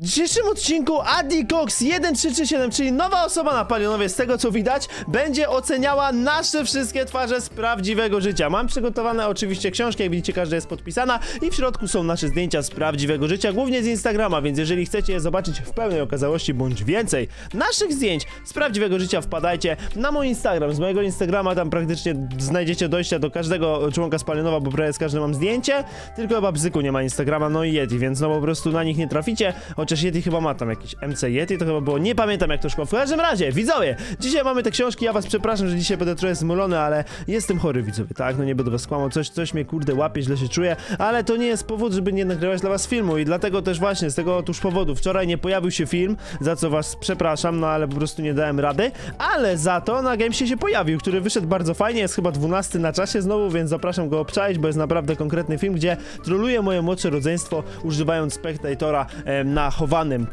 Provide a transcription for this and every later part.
W dzisiejszym odcinku Adi Cox 1337, czyli nowa osoba na Palionowie, z tego co widać, będzie oceniała nasze wszystkie twarze z prawdziwego życia. Mam przygotowane oczywiście książki, jak widzicie każda jest podpisana i w środku są nasze zdjęcia z prawdziwego życia, głównie z Instagrama, więc jeżeli chcecie je zobaczyć w pełnej okazałości bądź więcej naszych zdjęć z prawdziwego życia, wpadajcie na mój Instagram. Z mojego Instagrama tam praktycznie znajdziecie dojścia do każdego członka z Palionowa, bo prawie z każdym mam zdjęcie, tylko chyba Bzyku nie ma Instagrama, no i Yeti, więc no po prostu na nich nie traficie, chociaż Yeti chyba ma tam jakiś MC Yeti, to chyba było, nie pamiętam jak to szło. W każdym razie, widzowie, dzisiaj mamy te książki, ja was przepraszam, że dzisiaj będę trochę zmulony, ale jestem chory, widzowie, tak, no nie będę was kłamał, coś, coś mnie kurde łapie, źle się czuję, ale to nie jest powód, żeby nie nagrywać dla was filmu i dlatego też właśnie z tego otóż powodu wczoraj nie pojawił się film, za co was przepraszam, no ale po prostu nie dałem rady, ale za to na Gamesie się pojawił, który wyszedł bardzo fajnie, jest chyba 12 na czasie znowu, więc zapraszam go obczaić, bo jest naprawdę konkretny film, gdzie troluje moje młodsze rodzeństwo, używając Spectatora em, na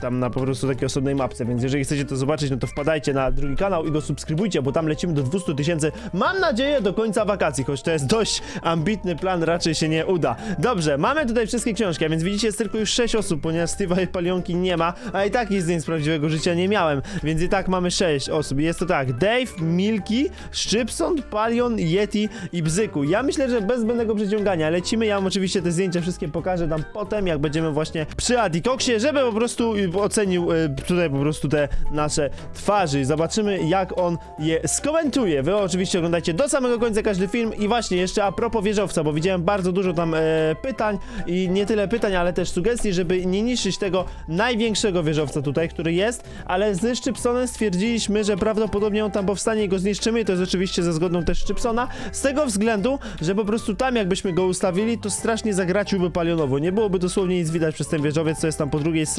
tam na po prostu takiej osobnej mapce, więc jeżeli chcecie to zobaczyć, no to wpadajcie na drugi kanał i go subskrybujcie, bo tam lecimy do 200 tysięcy, mam nadzieję do końca wakacji, choć to jest dość ambitny plan, raczej się nie uda. Dobrze, mamy tutaj wszystkie książki, a więc widzicie, jest tylko już 6 osób, ponieważ Steve'a i Palionki nie ma, a i takich zdjęć z prawdziwego życia nie miałem, więc i tak mamy 6 osób. Jest to tak, Dave, Milky, Szczypson, Palion, Yeti i Bzyku. Ja myślę, że bez zbędnego przeciągania lecimy, ja wam oczywiście te zdjęcia wszystkie pokażę tam potem, jak będziemy właśnie przy Adikoksie, żeby po prostu y, ocenił y, tutaj po prostu te nasze twarzy. Zobaczymy, jak on je skomentuje. Wy oczywiście oglądajcie do samego końca każdy film i właśnie jeszcze a propos wieżowca, bo widziałem bardzo dużo tam e, pytań i nie tyle pytań, ale też sugestii, żeby nie niszczyć tego największego wieżowca tutaj, który jest, ale ze Szczypsonem stwierdziliśmy, że prawdopodobnie on tam powstanie i go zniszczymy i to jest oczywiście ze zgodą też Szczypsona, z tego względu, że po prostu tam jakbyśmy go ustawili, to strasznie zagraciłby palionowo. Nie byłoby dosłownie nic widać przez ten wieżowiec, co jest tam po drugiej stronie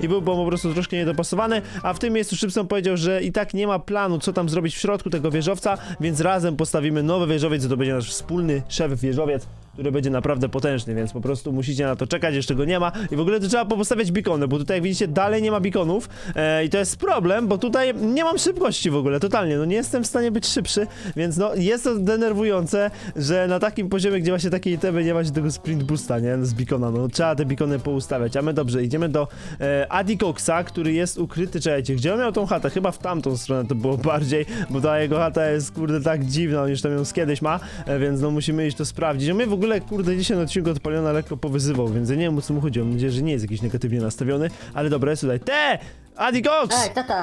i byłby on po prostu troszkę niedopasowany, a w tym miejscu Szczypson powiedział, że i tak nie ma planu, co tam zrobić w środku tego wieżowca, więc razem postawimy nowy wieżowiec i to będzie nasz wspólny szef wieżowiec, który będzie naprawdę potężny, więc po prostu musicie na to czekać, jeszcze go nie ma. I w ogóle to trzeba postawiać beacony, bo tutaj jak widzicie dalej nie ma beaconów e, i to jest problem, bo tutaj nie mam szybkości w ogóle, totalnie, no nie jestem w stanie być szybszy, więc no jest to denerwujące, że na takim poziomie, gdzie właśnie takiej itemy nie ma się tego sprint boosta, nie, z beacona, no trzeba te beacony poustawiać, a my dobrze, idziemy do e, Adikoxa, który jest ukryty, czekajcie, gdzie on miał tą chatę? Chyba w tamtą stronę to było bardziej, bo ta jego chata jest kurde tak dziwna, on już tam ją z kiedyś ma, e, więc no musimy iść to sprawdzić, a my w ogóle kurde dzisiaj na odcinku odpaliona lekko powyzywał, więc ja nie wiem o co mu chodzi, mam nadzieję, że nie jest jakiś negatywnie nastawiony, ale dobra, jest tutaj, te! Adikox! Ej, kto to?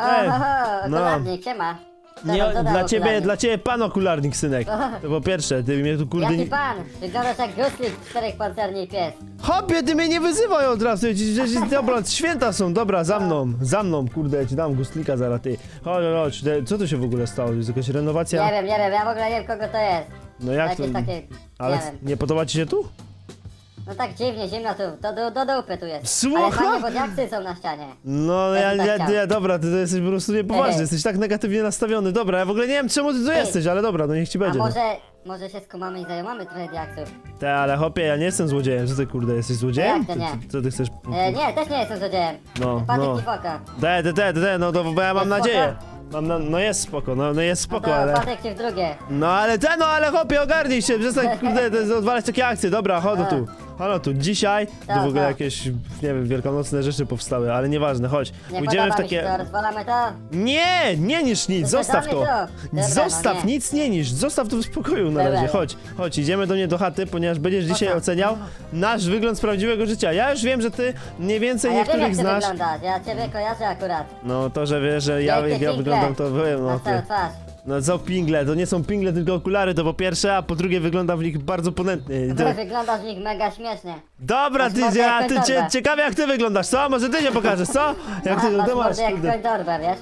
Ej, no. okularnik, siema. Co Nie, tam, dla ciebie, okularnik? dla ciebie pan okularnik, synek. To po pierwsze, ty mnie tu kurde... Jaki Nie... pan? Wyglądasz jak guslik czterech pancerni pies. Hopie, ty mnie nie wyzywaj od razu, ci- ci- dobra, święta są, dobra, za mną, za mną, kurde, ja ci dam guslika zaraz, ty. Chodź, chodź, te- co tu się w ogóle stało, jest jakaś renowacja? Nie wiem, nie wiem, ja w ogóle nie wiem kogo to jest. No jak to, Jakieś takie, ale nie wiem. nie podoba ci się tu? No tak dziwnie, zimno tu, do, do, do dupy tu jest. Słuchaj! Ale fajnie, bo diaksy są na ścianie. No, Ja ja, bym tak ja, chciał. ja, dobra, ty to jesteś po prostu niepoważny, Ej. jesteś tak negatywnie nastawiony, dobra, ja w ogóle nie wiem czemu ty tu jesteś, ale dobra, no niech ci A będzie. no. może, może się skumamy i zajomamy trochę diaksów. Te, ale hopie, ja nie jestem złodziejem, co ty kurde, jesteś złodziejem? Jak to nie? Co, co ty chcesz? E, nie, też nie jestem złodziejem. No, Patyk no. i foka. Te, te, te, te, no to bo ja mam Jest nadzieję. spoko? Mam na, no jest spoko, no, no jest No spoko, to ale... w drugie. No ale te, no ale chłopie, ogarnij się, przestań kurde odwalać takie akcje, dobra, chodź no tu. Halo tu, dzisiaj to Tak, w ogóle tak. jakieś, nie wiem, wielkanocne rzeczy powstały, ale nieważne, chodź. Nie Pójdziemy w mi się takie... to, rozwalamy to. Nie, nie niż nic, To zostaw to. to. Dobra, Zostaw, no nie. nic nie niż, zostaw to w spokoju na Dobra. razie, chodź, chodź, idziemy do mnie do chaty, ponieważ będziesz dzisiaj co? oceniał nasz wygląd z prawdziwego życia. Ja już wiem, że ty mniej A więcej ja wiem jak ty znasz. wyglądasz, ja ciebie kojarzę akurat. No to, że wiesz, że ja, Wielkie jak ja wyglądam, to wiem, no Na całą ty. twarz. No co pingle, to nie są pingle, tylko okulary, to po pierwsze, a po drugie wyglądam w nich bardzo ponętnie. To- wyglądasz w nich mega śmiesznie. Dobra, Masz ty, mordę ja, jak ty cie, ciekawe jak ty wyglądasz, co? Może ty się pokażesz, co? Jak ty, Ma, masz ty masz, mordę jak kurde. wiesz?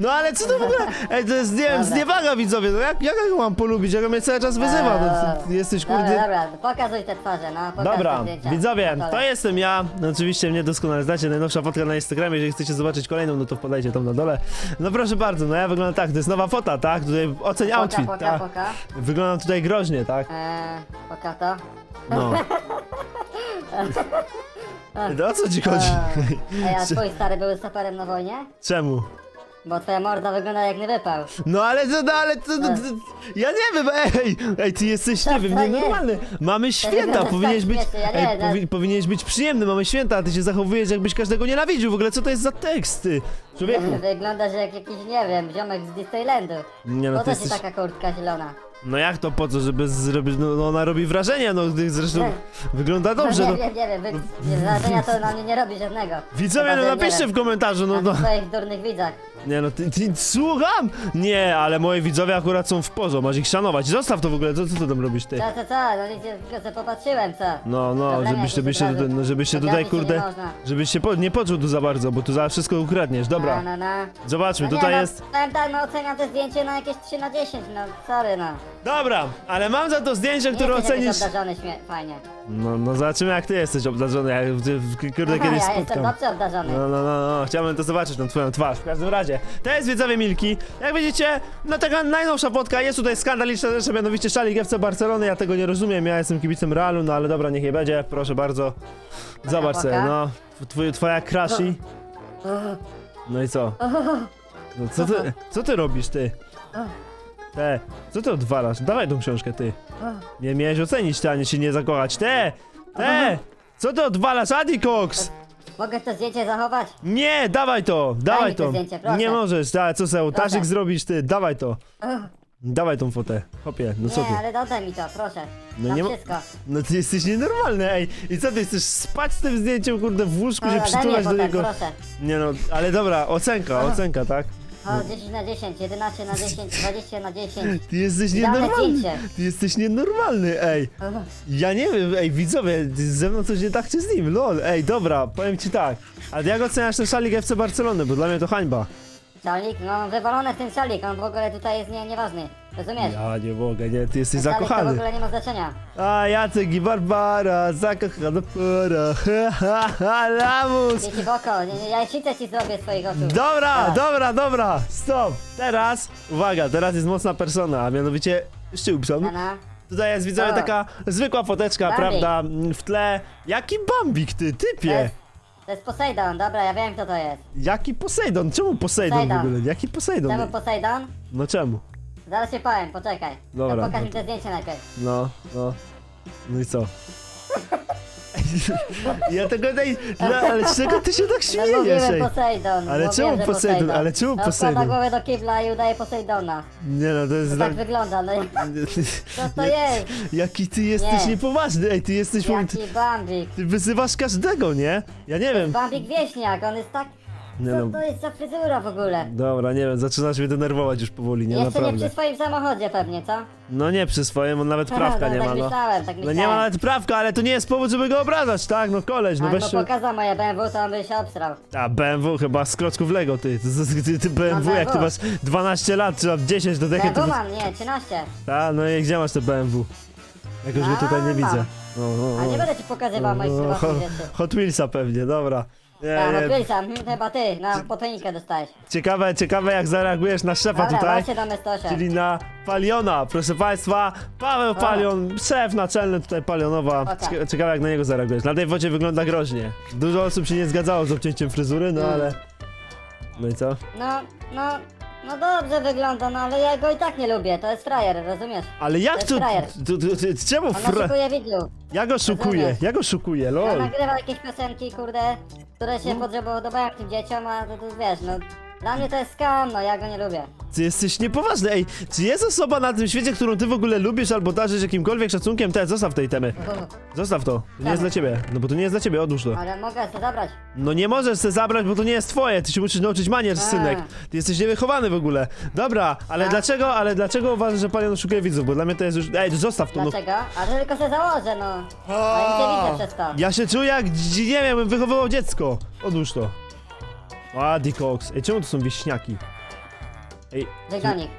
No ale co to w ogóle? Ej, to jest, nie wiem, Dobra. zniewaga widzowie, no jak, jak ja go mam polubić, jak on mnie cały czas wyzywa, no ty, ty jesteś Dobra, kurde... dobra, pokazuj te twarze, no, Dobra, zdjęcia. widzowie, to jestem ja. No, oczywiście mnie doskonale znacie. Najnowsza fotka na Instagramie. Jeżeli chcecie zobaczyć kolejną, no to wpadajcie tam na dole. No proszę bardzo, no ja wyglądam tak, to jest nowa fota, tak? Tutaj oceń Poka, outfit, poka, tak? poka. Wyglądam tutaj groźnie, tak? Eee, poka to. No. No o co ci chodzi? Eee, a twój stary był saperem na wojnie? Czemu? Bo twoja morda wygląda jak nie wypał. No ale to, no ale to, to, to ja nie wiem, ej, ej, ty jesteś, nie Co wiem, to jest? nienormalny. Mamy święta, wygląda powinieneś tak być, śmiesznie, ja nie, ej, no. powi, powinieneś być przyjemny, mamy święta, a ty się zachowujesz jakbyś każdego nienawidził, w ogóle co to jest za teksty? Człowieku. Wyglądasz jak jakiś, nie wiem, ziomek z Disneylandu. Nie no, Po ty co ci jesteś, taka kurtka zielona? no jak to po co, żeby zrobić, no, no ona robi wrażenie, no gdy zresztą wygląda dobrze, no no. nie wiem, nie wiem, wy... wrażenia to na mnie nie robi żadnego. Widzowie, Chyba, no że, nie napiszcie wiem, w komentarzu, no, Na no. swoich durnych widzach. Nie no, ty, ty, słucham? Nie, ale moi widzowie akurat są w porządku, masz ich szanować. Zostaw to w ogóle, co, co ty tam robisz, ty? Co, co, co? No tylko sobie popatrzyłem, co? No, no, Problemy żebyś, jakieś żebyś, się, od razu. tutaj- no, żebyś się tutaj, się kurde, można. żebyś się po, nie poczuł tu za bardzo, bo tu za wszystko ukradniesz, No, dobra. no, no. Zobaczmy, No tutaj nie, jest... No, powiem tak, no oceniam to zdjęcie na jakieś 3 na 10, no sorry, no. Dobra, ale mam za to zdjęcie, Nie które jesteś ocenisz... obdarzony śmie- fajnie. No, no zobaczymy jak ty jesteś obdarzony, jak ty, w- kurde, kiedyś ja jestem spotkam. dobrze obdarzony. No, no, no, no, chciałbym to zobaczyć, tą twoją twarz. W każdym razie, to jest wiedzowie Milki. Jak widzicie, no taka najnowsza fotka, jest tutaj skandaliczna rzecz, a mianowicie szalik FC Barcelony, ja tego nie rozumiem, ja jestem kibicem Realu, no ale dobra, niech nie będzie, proszę bardzo. Zobacz sobie, no, twój, twoja krashi. No i co? No co ty, co ty robisz, ty? Te, co ty odwalasz? Dawaj tą książkę, ty. Nie miałeś ocenić, ty, a nie się nie zakochać. Te! Te! Co ty odwalasz, Adikox? Mogę to zdjęcie zachować? Nie, dawaj to, dawaj mi to to. zdjęcie, proszę. Nie możesz, da, co sobie ołtarzyk Proszę. zrobisz, ty, dawaj to. Dawaj tą fotę, hopie, no co Nie, ty? ale oddaj mi to, proszę. No nie ma- wszystko. No ty jesteś nienormalny, ej. I co, ty chcesz spać z tym zdjęciem, kurde, w łóżku, się Dobra, daj mi przytulać do potem, niego? proszę. Nie no, ale dobra, ocenka, ocenka, tak? O, 10 na 10, 11 na 10, 20 na 10. Ty jesteś Idealne nienormalny. zdjęcie. Ty jesteś nienormalny, ej. Ja nie wiem, ej, widzowie, ze mną coś nie tak czy z nim, lol. Ej, dobra, powiem ci tak. Ale jak oceniasz ten szalik FC Barcelony, bo dla mnie to hańba. Szalik, no wywalony w tym szalik, on w ogóle tutaj jest nie, nieważny. Rozumiesz? Ja nie mogę, nie, ty jesteś Ten szalik to w zakochany. ogóle nie ma znaczenia. A Jacek i Barbara, zakochana pora, ha, ha, ha, lamus. Dzieci w oko, nie, nie, jajecznicę ci zrobię z twoich oczu. Dobra, Tak. dobra, dobra, stop. Teraz, uwaga, teraz jest mocna persona, a mianowicie Szczyłpson. No, no. Tutaj jest widzowie O. taka zwykła foteczka, Bambik. prawda, w tle. Jaki Bambik ty, typie? To jest Poseidon, dobra, ja wiem kto to jest. Jaki Poseidon? Czemu Poseidon w Poseidon. ogóle? Jaki Poseidon? Czemu Poseidon? No czemu? Zaraz się powiem, poczekaj. Dobra, To pokaż no mi te zdjęcie najpierw. No, no. No i co? ja tego tej. No, ale z czego ty się tak No śmiejesz? mówiłem ej? Poseidon. Ale mówiłem, czemu że Poseidon? Ale czemu no, Poseidon? wkłada głowę do kibla i udaje Poseidona. Nie no, to jest To dla... tak wygląda, no i co to jest? Jaki ty jesteś Nie. niepoważny, ej, ty jesteś... Jaki Bambik. ty wyzywasz każdego, nie? Ja nie wiem. Bambik wieśniak, on jest tak... Nie Co no. to jest za fryzura w ogóle? Dobra, nie wiem, zaczynasz mnie denerwować już powoli, nie Jeszcze nie naprawdę. przy swoim samochodzie pewnie, co? No nie przy swoim, on nawet prawka no, nie tak ma, no. myślałem, tak No myślałem. nie ma nawet prawka, ale to nie jest powód, żeby go obrażać, tak? No koleś, no Albo weź się... pokazał moje BMW, to on by się obsrał. A BMW chyba z klocków Lego, ty. Ty, ty, ty BMW, No, jak ty BMW. masz 12 lat, czy tam 10 do dechy, to... BMW mam, nie, 13. A, no i gdzie masz te BMW? Jakoś go tutaj nie A, widzę. mam. No, no, A nie no. będę ci pokazywał moich prywatnych Hot, rzeczy. Hot Wheelsa pewnie, dobra. Nie, Tak, nie. odkryj sam, hmm, chyba ty, na potonikę dostałeś. Ciekawe, ciekawe jak zareagujesz na szefa Dobra, tutaj, macie do Mestosia. czyli na Paliona. Proszę państwa, Paweł Palion, szef naczelny tutaj Palionowa. Oka. Cieka- Ciekawe jak na niego zareagujesz. Na tej wodzie wygląda groźnie. Dużo osób się nie zgadzało z obcięciem fryzury, no Mm. ale... No i co? No, no, no dobrze wygląda, no ale ja go i tak nie lubię, to jest frajer, rozumiesz? Ale jak jest to... frajer. to, to, to czemu On fra... oszukuje widzów. Ja go szukuję, ja go szukuję, On lol. nagrywa jakieś piosenki, kurde, które się podobają tym dzieciom, a to, to wiesz, no... Dla mnie to jest skam, no ja go nie lubię. Ty jesteś niepoważny, ej, czy jest osoba na tym świecie, którą ty w ogóle lubisz albo darzysz jakimkolwiek szacunkiem? Te, zostaw tej temy. Zostaw to, to nie jest dla ciebie, no bo to nie jest dla ciebie, odłóż to. Ale mogę sobie zabrać. No nie możesz se zabrać, bo to nie jest twoje, ty się musisz nauczyć manier, synek. Ty jesteś niewychowany w ogóle. Dobra, ale dlaczego, ale dlaczego uważasz, że panion oszukuje widzów? Bo dla mnie to jest już... Ej, zostaw to, no. Dlaczego? A to tylko se założę, no. A nic nie widzę przez to. Ja się czuję jak, nie wiem, bym wychowywał dziecko. Odłóż to. A, Dikox. Ej, czemu to są wieśniaki? Ej,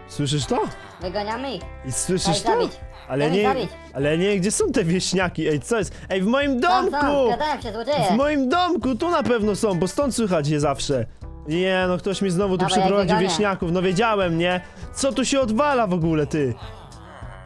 słyszysz to? Wygoniamy ich. I słyszysz to? zabić. Ale Daj nie, zabić. ale nie, gdzie są te wieśniaki? Ej, co jest? Ej, w moim Tam domku! się W moim domku, tu na pewno są, bo stąd słychać je zawsze. Nie, no ktoś mi znowu tu Dawaj, przyprowadził wygonię. wieśniaków, no wiedziałem, nie? Co tu się odwala w ogóle, ty?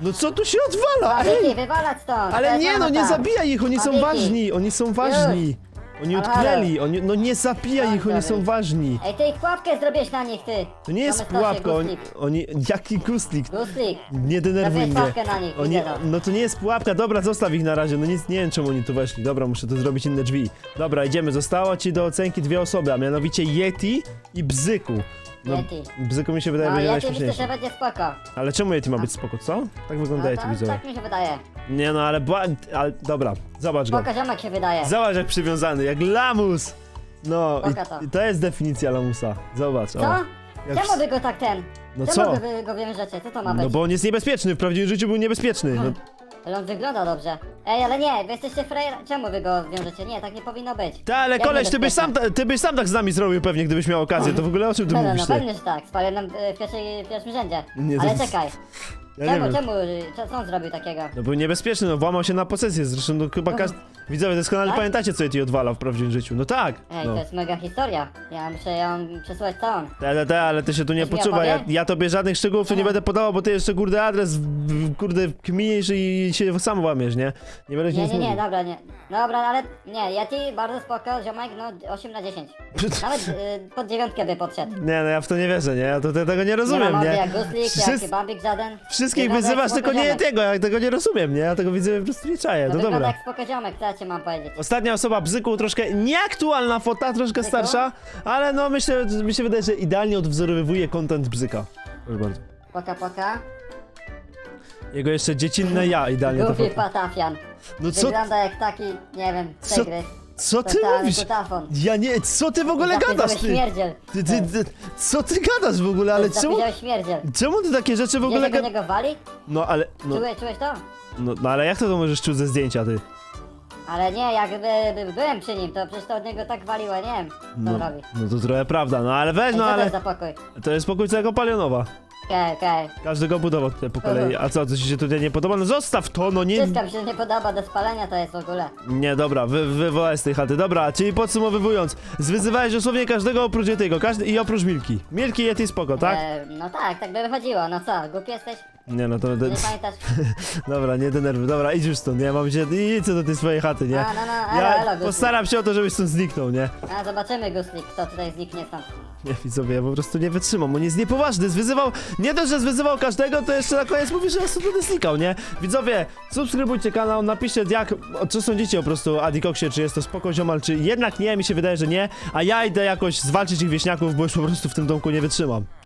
No co tu się odwala? Ej! wywalać stąd. To Ale jest nie, no nie tam. zabijaj ich, oni są ważni, oni są ważni. Oni Ale- utknęli, oni, no nie zabijaj Tak, ich, oni są ważni. Ej, ty ich pułapkę zrobiłeś na nich, ty! To nie jest Mamy pułapka, oni, Guslik. oni, jaki gustlik? Guslik! Nie denerwuj Zrobię mnie. pułapkę na nich, Oni, widzę to. no to nie jest pułapka, dobra, zostaw ich na razie, no nic, nie wiem czemu oni tu weszli. Dobra, muszę tu zrobić inne drzwi. Dobra, idziemy, zostało ci do ocenki dwie osoby, a mianowicie Yeti i Bzyku. No, Yeti. Bzyku mi się wydaje, No, będzie ja ci myślę, najśmieszniejszy. że będzie spoko. Ale czemu Yeti ma być spoko, co? Tak wygląda No Yeti, to, widzowie. tak mi się wydaje. Nie no, ale, bła... ale dobra, zobacz go. Spoko ziomek się wydaje. Zobacz jak przywiązany, jak lamus! No, to. i, i to jest definicja lamusa. Zobacz, Co? o. Jak Czemu wy go tak ten? No Czemu co? wy go wiążecie? Co to ma być? No bo on jest niebezpieczny, w prawdziwym życiu był niebezpieczny. No, Ale on wygląda dobrze. Ej, ale nie, wy jesteście frajer... Czemu wy go wiążecie? Nie, tak nie powinno być. Ta, ale Jak koleś, ty byś, sam, ta- ty byś sam tak z nami zrobił pewnie, gdybyś miał okazję, to w ogóle o czym ty No, no, mówisz no ty? pewnie, że tak. Spalił nam e, w, pierwszej, w pierwszym rzędzie. Nie, to ale jest- czekaj. Ja nie czemu, wiem. czemu, co, co on zrobił takiego? No był niebezpieczny, no włamał się na posesję, zresztą no, chyba No. każdy... Widzowie doskonale Tak? pamiętacie, co Yeti odwalał w prawdziwym życiu. No tak, Ej, no. to jest mega historia. Ja muszę ją przesłać całą. Te, te, te, ale ty się tu nie mi poczuwaj, ja, opowie? ja tobie żadnych szczegółów tu nie będę podawał, bo ty jeszcze kurde adres, w- w- kurde, kminisz i się sam łamiesz, nie? Nie będę ci Nie, nic nie, nie, mówił. dobra, nie. Dobra, ale nie, Yeti bardzo spoko, ziomek, no 8 na 10. Nawet y, pod dziewiątkę by podszedł. Nie, no ja w to nie wierzę, nie? Ja to, te- tego nie Nie ma rozumiem, mordy nie? jak Guslik, Wszys- jak Bambik żaden. Wszystkich Wygląda jak wyzywasz, spoko tylko nie ziomek. tego, ja tego nie rozumiem, nie? Ja tego widzę po prostu nie czaję, No wygląda dobra. jak spoko ziomek, co ja ci mam powiedzieć. Ostatnia osoba, Bzyku, troszkę nieaktualna fota, troszkę starsza, ale no myślę, mi się wydaje, że idealnie odwzorowywuje content Bzyka. Proszę bardzo. Poka, poka. Jego jeszcze dziecinne ja idealnie to fota. patafian. No co, Wygląda jak taki, nie wiem, Co tygrys. co ty Totalny mówisz? kutafon. Ja nie, co ty w ogóle gadasz, ty? śmierdziel. Ty, ty, ty? Co ty gadasz w ogóle, ale czemu, Zapowiedział śmierdziel. czemu ty takie rzeczy w ogóle że go gadasz? niego wali? No ale, no, Czułeś, czułeś to? no, no ale jak to, to możesz czuć ze zdjęcia, ty? Ale nie, jak by, by, byłem przy nim, to przecież to od niego tak waliło, nie wiem, co No, on robi. no to trochę prawda, no ale weź, Ej, no co to ale jest za pokój? to jest pokój całego Palionowa. Okej, okej. Każdy go budował tutaj po kolei. A co, coś ci się tutaj nie podoba? No zostaw to, no nie... Wszystko mi się nie podoba, do spalenia to jest w ogóle. Nie, dobra, wy, wywołaj z tej chaty. Dobra, czyli podsumowywując, zwyzywałeś dosłownie każdego oprócz Yetiego, każdy i oprócz Milki. Milki, Yeti, spoko, tak? E, no tak, tak by wychodziło, no co, głupi jesteś? Nie no, to... Nie pamiętasz? Dobra, nie denerwuj, dobra, idź już stąd, nie? Mam cię... Idź do tej swojej chaty, nie? A, no, no, elo, Ja postaram się o to, żebyś stąd zniknął, nie? A zobaczymy, Guslik, kto tutaj zniknie stąd. Nie, widzowie, ja po prostu nie wytrzymam, on jest niepoważny, zwyzywał, nie dość, że zwyzywał każdego, to jeszcze na koniec mówi, że nas tu będę znikał, nie? Widzowie, subskrybujcie kanał, napiszcie jak, co sądzicie po prostu o Adikoksie, czy jest to spoko ziomal, czy jednak nie, mi się wydaje, że nie, a ja idę jakoś zwalczyć ich wieśniaków, bo już po prostu w tym domku nie wytrzymam.